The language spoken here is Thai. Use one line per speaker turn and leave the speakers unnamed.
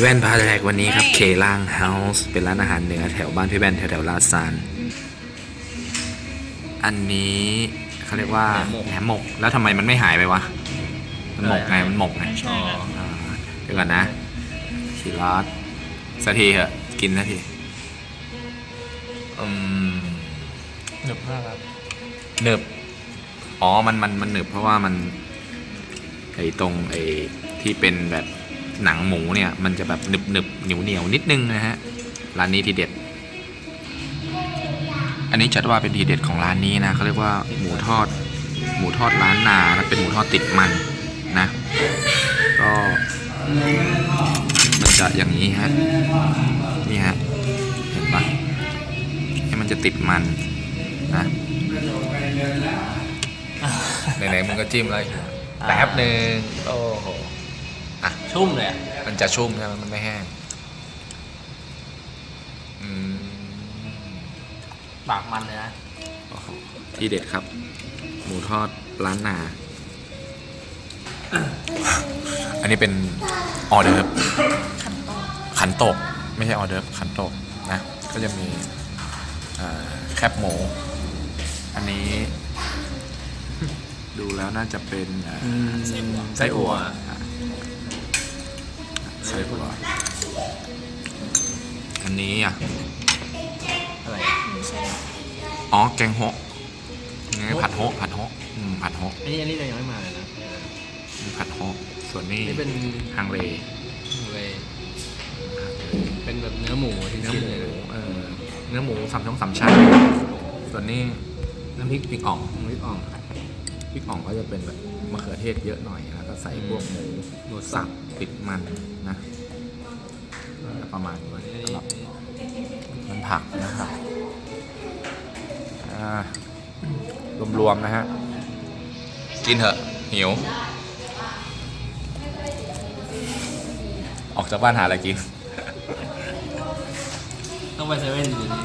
พี่แว่นพาแรกวันนี้ครับเคล่างเฮาส์เป็นร้านอาหารเหนือแถวบ้านพี่แว่นแถวแถวลาดซานอันนี้เขาเรียกว่าแหนมหมก แล้วทำไมมันไม่หายไปวะ มันหมกไงมันหมกไง
อ๋อ
อ่าเดี๋ยวก่อนนะชีรอสสักทีเถอะกินสักทีอืม
หนึบมากครับ
หนึบอ๋อมันมันมันหนึบเพราะว่ามันไอ้ตรงไอ้ที่เป็นแบบ หนังหมูเนี่ยมันจะแบบหนึบหนึบเหนียวเหนียวนิดนึงนะฮะร้านนี้ทีเด็ด อันนี้จัดว่าเป็นทีเด็ดของร้านนี้นะเขาเรียกว่าหมูทอด หมูทอดร้านนานะเป็นหมูทอดติดมันนะ ก็มันจะอย่างนี้ฮะนี่ฮะเห็นปะให้มันจะติดมันนะไหนๆมึงก็จิ้มเลยแป๊บหนึ่งโอ้โห
ชุ่มเลยอะ
มันจะชุ่มใช่ไหมมันไม่แห้งอืม
ปากมันเลยนะ
โอ้โหที่เด็ดครับ หมูทอดร้านนา อันนี้เป็นออเดิร์ฟขันโตก ไม่ใช่ออเดิร์ฟขันโตกนะ ก็จะมีเอ่อแคบหมู อันนี้ ดูแล้วน่าจะเป็นเอ่ออไส้อั่ว อะไส้อั่วอันนี้อะ
อะไร
อ๋อ แกงโฮะไงผัดโฮะผัดโฮะอืมผัดโฮะ
อันนี้อันนี้เรายังไม่มาเลยนะ
มีผัดโฮะส่วนนี้
นี่เป็น
ฮังเล
เลยเป็นแบบเนื้อหมูที่
เนื้อ
ชิ้น
หมู
เลยนะ
เออเนื้อหมูสามช่องสามชั้นส่วนนี้น้ำพริกพริกอ่อง
พริกอ่อง
พริกอ่องก็จะเป็นแบบมะเขือเทศเยอะหน่อยแล้วก็ใส่พวกหมู
หมูสั
สั
บ
ติดมันนะประมาณนี้สำหรับมันผักนะครับรวมๆนะฮะ กินเถอะ หิว ออกจากบ้านหาอะไรกิน
ต้องไปเซเว่นอยู่ดี